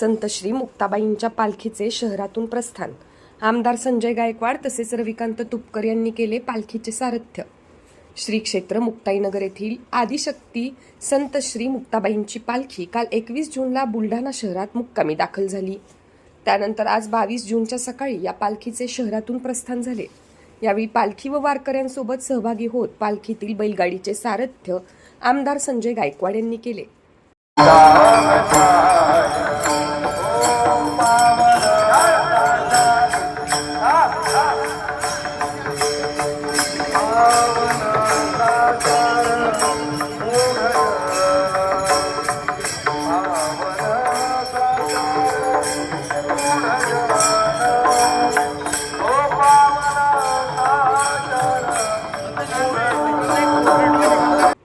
संत श्री मुक्ताबाईंच्या पालखीचे शहरातून प्रस्थान. आमदार संजय गायकवाड तसेच रविकांत तुपकर यांनी केले पालखीचे सारथ्य. श्री क्षेत्र मुक्ताईनगर येथील आदिशक्ती संत श्री मुक्ताबाईंची पालखी काल एकवीस जूनला बुलढाणा शहरात मुक्कामी दाखल झाली. त्यानंतर आज बावीस जूनच्या सकाळी या पालखीचे शहरातून प्रस्थान झाले. यावेळी पालखी व वारकऱ्यांसोबत सहभागी होत पालखीतील बैलगाडीचे सारथ्य आमदार संजय गायकवाड यांनी केले.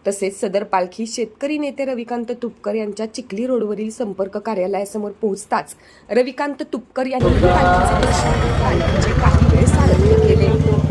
तसेच सदर पालखी शेतकरी नेते रविकांत तुपकर यांच्या चिखली रोडवरील संपर्क कार्यालयासमोर पोहोचताच रविकांत तुपकर यांनी पालखीचे काही वेळ सारथ्य केले.